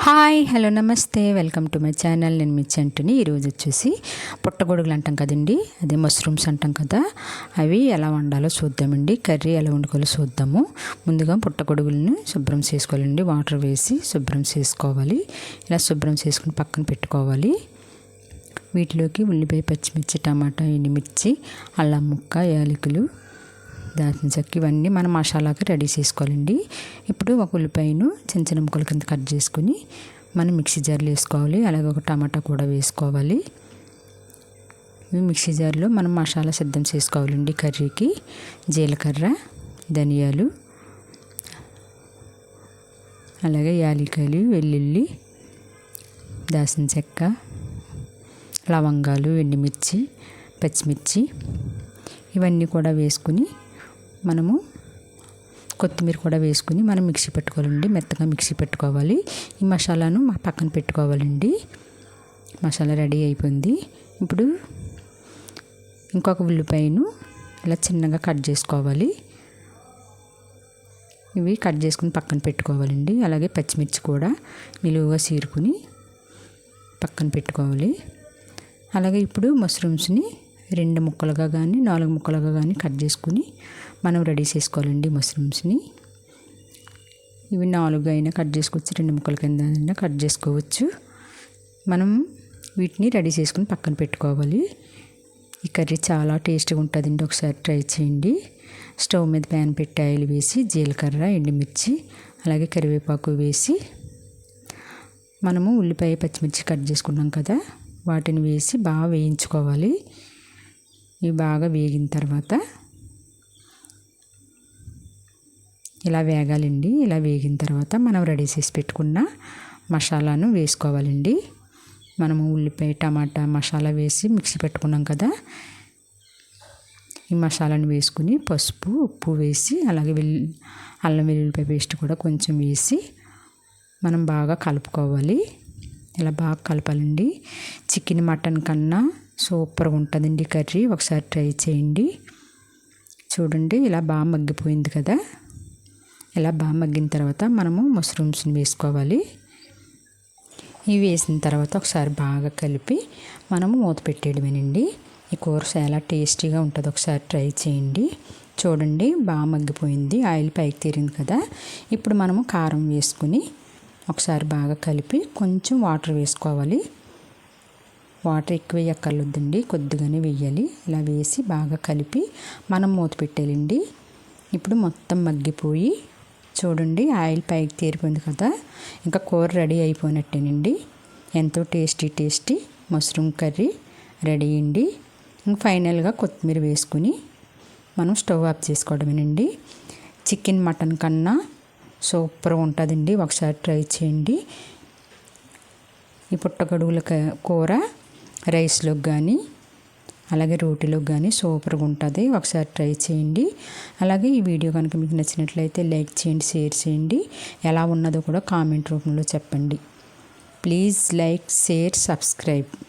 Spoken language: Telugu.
హాయ్ హలో నమస్తే. Welcome to my channel. నేను మీ చెంటుని. ఈరోజు వచ్చేసి పుట్టగొడుగులు అంటాం కదండి. అదే మష్రూమ్స్ అంటాం కదా. అవి ఎలా వండాలో చూద్దామండి. కర్రీ ఎలా వండుకోవాలో చూద్దాము. ముందుగా పుట్టగొడుగులను శుభ్రం చేసుకోవాలండి. వాటర్ వేసి శుభ్రం చేసుకోవాలి. ఇలా శుభ్రం చేసుకుని పక్కన పెట్టుకోవాలి. వీటిలోకి ఉల్లిపాయ పచ్చిమిర్చి టమాటా ఎండుమిర్చి అల్లం ముక్క యాలకులు దాచిన చెక్క ఇవన్నీ మనం మసాలాకి రెడీ చేసుకోవాలండి. ఇప్పుడు ఒక ఉల్లిపాయను చిన్న చిన్న ముక్కల కింద కట్ చేసుకుని మనం మిక్సీ జార్లో వేసుకోవాలి. అలాగే ఒక టమాటా కూడా వేసుకోవాలి. మిక్సీ జార్లో మనం మసాలా సిద్ధం చేసుకోవాలండి కర్రీకి. జీలకర్ర ధనియాలు అలాగే యాలికాయలు వెల్లుల్లి దాసిన చెక్క లవంగాలు ఎండుమిర్చి పచ్చిమిర్చి ఇవన్నీ కూడా వేసుకుని మనము కొత్తిమీర కూడా వేసుకుని మనం మిక్సీ పెట్టుకోవాలండి. మెత్తగా మిక్సీ పెట్టుకోవాలి. ఈ మసాలాను మా పక్కన పెట్టుకోవాలండి. మసాలా రెడీ అయిపోయింది. ఇప్పుడు ఇంకొక ఉల్లిపాయను ఇలా చిన్నగా కట్ చేసుకోవాలి. ఇవి కట్ చేసుకుని పక్కన పెట్టుకోవాలండి. అలాగే పచ్చిమిర్చి కూడా నిలువుగా చీరుకుని పక్కన పెట్టుకోవాలి. అలాగే ఇప్పుడు మష్రూమ్స్ని రెండు ముక్కలుగా కానీ నాలుగు ముక్కలుగా కానీ కట్ చేసుకుని మనం రెడీ చేసుకోవాలండి మష్రూమ్స్ని. ఇవి నాలుగు అయినా కట్ చేసుకోవచ్చు రెండు ముక్కల కింద అయినా కట్ చేసుకోవచ్చు. మనం వీటిని రెడీ చేసుకుని పక్కన పెట్టుకోవాలి. ఈ కర్రీ చాలా టేస్ట్గా ఉంటుందండి ఒకసారి ట్రై చేయండి. స్టవ్ మీద ప్యాన్ పెట్టి ఆయిల్ వేసి జీలకర్ర ఎండుమిర్చి అలాగే కరివేపాకు వేసి మనము ఉల్లిపాయ పచ్చిమిర్చి కట్ చేసుకున్నాం కదా వాటిని వేసి బాగా వేయించుకోవాలి. ఇవి బాగా వేగిన తర్వాత ఇలా వేగాలండి. ఇలా వేగిన తర్వాత మనం రెడీ చేసి పెట్టుకున్న మసాలాను వేసుకోవాలండి. మనము ఉల్లిపాయ టమాటా మసాలా వేసి మిక్సీ పెట్టుకున్నాం కదా. ఈ మసాలాను వేసుకుని పసుపు ఉప్పు వేసి అలాగే వెల్లు అల్లం వెల్లుల్లిపాయ పేస్ట్ కూడా కొంచెం వేసి మనం బాగా కలుపుకోవాలి. ఇలా బాగా కలపాలండి. చికెన్ మటన్ కన్నా సూపర్గా ఉంటుందండి కర్రీ. ఒకసారి ట్రై చేయండి. చూడండి ఇలా బాగా మగ్గిపోయింది కదా. ఇలా బాగా మగ్గిన తర్వాత మనము మష్రూమ్స్ని వేసుకోవాలి. ఇవి వేసిన తర్వాత ఒకసారి బాగా కలిపి మనము మూత పెట్టేయడమేనండి. ఈ కూర చాలా టేస్టీగా ఉంటుంది. ఒకసారి ట్రై చేయండి. చూడండి బాగా మగ్గిపోయింది. ఆయిల్ పైకి తీరింది కదా. ఇప్పుడు మనము కారం వేసుకుని ఒకసారి బాగా కలిపి కొంచెం వాటర్ వేసుకోవాలి. వాటర్ ఎక్కువ వేయక్కర్లేదండి. కొద్దిగానే వేయాలి. ఇలా వేసి బాగా కలిపి మనం మూత పెట్టేయాలండి. ఇప్పుడు మొత్తం మగ్గిపోయి చూడండి ఆయిల్ పైకి తీరిపోయింది కదా. ఇంకా కూర రెడీ అయిపోయినట్టేనండి. ఎంతో tasty tasty mushroom curry ready అండి. ఇంకా ఫైనల్గా కొత్తిమీర వేసుకుని మనం స్టవ్ ఆఫ్ చేసుకోవడమేనండి. చికెన్ మటన్ కన్నా సూపర్గా ఉంటుందండి. ఒకసారి ట్రై చేయండి. ఈ పుట్టగొడుగుల కూర రైస్లోకి కానీ అలాగే రోటీలోకి కానీ సూపర్గా ఉంటుంది. ఒకసారి ట్రై చేయండి. అలాగే ఈ వీడియో కనుక మీకు నచ్చినట్లయితే లైక్ చేయండి షేర్ చేయండి. ఎలా ఉన్నదో కూడా కామెంట్ రూపంలో చెప్పండి. Please like share subscribe.